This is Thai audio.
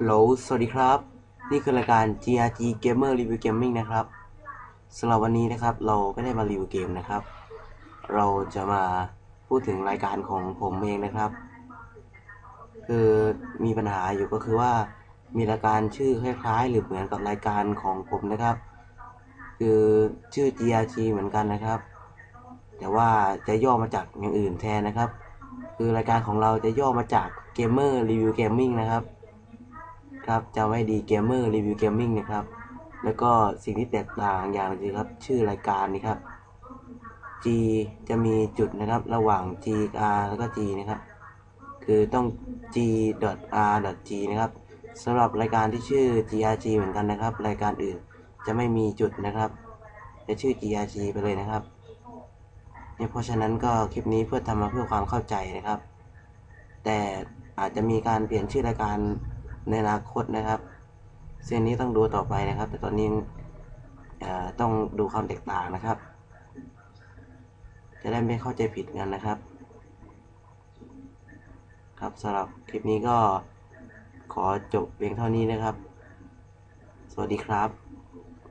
โหลสวัสดีครับ นี่คือรายการ GRG Gamer Review Gaming นะครับสำหรับวันนี้นะครับ เราก็ได้มารีวิวเกมนะครับ เราจะมาพูดถึงรายการของผมเองนะครับ คือมีปัญหาอยู่ก็คือว่ามีรายการชื่อคล้ายๆ หรือเหมือนกับรายการของผมนะครับ คือชื่อ GRG เหมือนกันนะครับ แต่ว่าจะย่อมาจากอย่างอื่นแทนนะครับ คือรายการของเราจะย่อมาจาก Gamer Review Gaming นะครับ ครับจำไว้ดี Gamer Review Gaming นะครับ แล้วก็สิ่งที่แตกต่างอย่างนึงครับ ชื่อรายการนี้ครับ G จะมีจุดนะครับระหว่าง G R แล้วก็ G นะครับ คือต้อง G R G นะครับสำหรับรายการที่ชื่อ GRG เหมือนกันนะครับ รายการอื่นจะไม่มีจุดนะครับจะชื่อ GRG ไปเลยนะครับเนี่ยเพราะฉะนั้นก็คลิปนี้เพื่อทำมาเพื่อความเข้าใจนะครับ แต่อาจจะมีการเปลี่ยนชื่อรายการ ในอนาคตนะครับ เส้นนี้ต้องดูต่อไปนะครับ แต่ตอนนี้ต้องดูความแตกต่างนะครับ จะได้ไม่เข้าใจผิดกันนะครับ ครับสำหรับคลิปนี้ก็ขอจบเพียงเท่านี้นะครับ สวัสดีครับ